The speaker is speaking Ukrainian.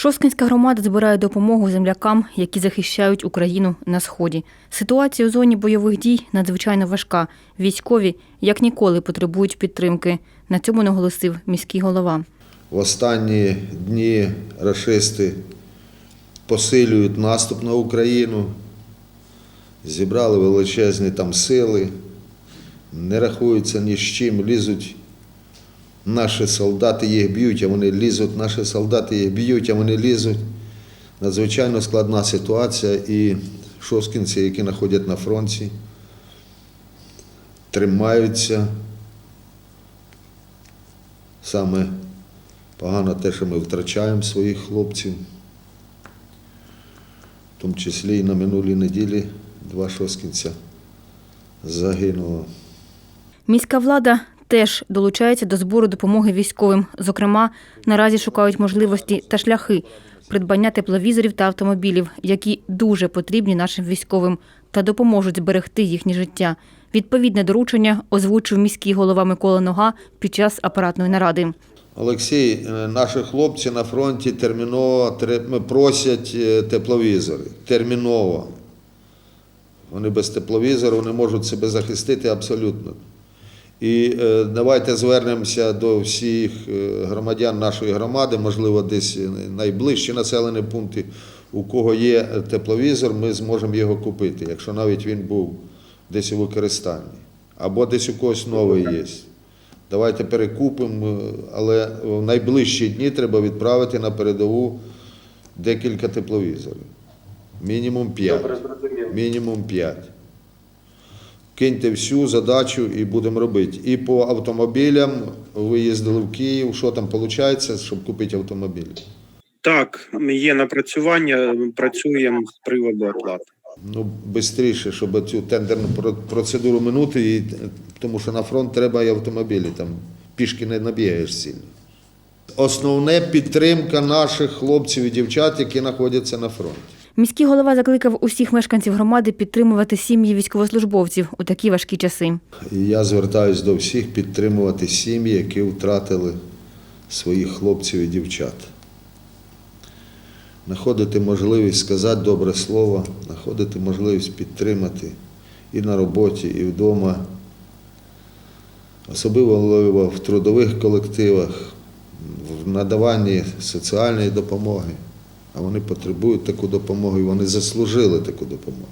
Шосткинська громада збирає допомогу землякам, які захищають Україну на сході. Ситуація у зоні бойових дій надзвичайно важка. Військові як ніколи потребують підтримки. На цьому наголосив міський голова. В останні дні рашисти посилюють наступ на Україну, зібрали величезні там сили, не рахуються ні з чим, лізуть наші солдати, їх б'ють, а вони лізуть, наші солдати їх б'ють, а вони лізуть. Надзвичайно складна ситуація і шоскінці, які знаходять на фронті, тримаються. Саме Погано те, що ми втрачаємо своїх хлопців, в тому числі і на минулій неділі два шоскінця загинуло. Міська влада теж долучається до збору допомоги військовим. Зокрема, наразі шукають можливості та шляхи придбання тепловізорів та автомобілів, які дуже потрібні нашим військовим та допоможуть зберегти їхнє життя. Відповідне доручення озвучив міський голова Микола Нога під час апаратної наради. Олексій, е, наші хлопці на фронті терміново просять е, тепловізори. Терміново. Вони без тепловізору не можуть себе захистити абсолютно. І е, давайте звернемося до всіх е, громадян нашої громади, можливо, десь найближчі населені пункти, у кого є тепловізор, ми зможемо його купити, якщо навіть він був десь у використанні. Або десь у когось новий є. Давайте перекупимо, але в найближчі дні треба відправити на передову декілька тепловізорів. Мінімум 5. Мінімум 5. Киньте всю задачу і будемо робити. І по автомобілям ви їздили в Київ. Що там виходить, щоб купити автомобіль? Так, є напрацювання, працюємо з приводу оплати. Ну, швидше, щоб цю тендерну процедуру минути, і, тому що на фронт треба і автомобілі, там пішки не набігаєш сильно. Основне підтримка наших хлопців і дівчат, які знаходяться на фронті. Міський голова закликав усіх мешканців громади підтримувати сім'ї військовослужбовців у такі важкі часи. Я звертаюся до всіх підтримувати сім'ї, які втратили своїх хлопців і дівчат. Знаходити можливість сказати добре слово, знаходити можливість підтримати і на роботі, і вдома. Особливо в трудових колективах, в надаванні соціальної допомоги. А вони потребують таку допомогу і вони заслужили таку допомогу.